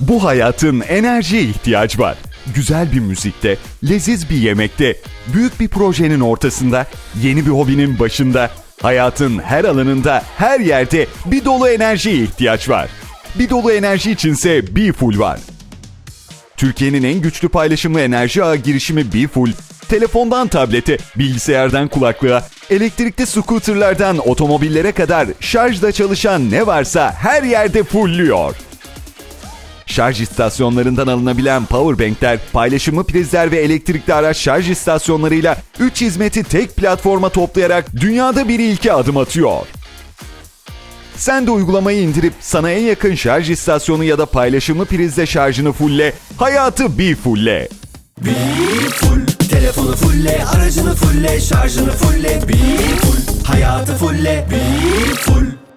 Bu hayatın enerjiye ihtiyaç var. Güzel bir müzikte, leziz bir yemekte, büyük bir projenin ortasında, yeni bir hobinin başında, hayatın her alanında, her yerde bir dolu enerjiye ihtiyaç var. Bir dolu enerji içinse bir full var. Türkiye'nin en güçlü paylaşımlı enerji ağı girişimi BeFull, telefondan tablete, bilgisayardan kulaklığa, elektrikli scooterlardan otomobillere kadar şarjda çalışan ne varsa her yerde fullüyor. Şarj istasyonlarından alınabilen powerbankler, paylaşımlı prizler ve elektrikli araç şarj istasyonlarıyla 3 hizmeti tek platforma toplayarak dünyada bir ilke adım atıyor. Sen de uygulamayı indirip sana en yakın şarj istasyonu ya da paylaşımlı prizle şarjını fulle, hayatı bir fulle. Bir full Telefonu fulle Aracını fulle Şarjını fulle Bir full Hayatı fulle Bir full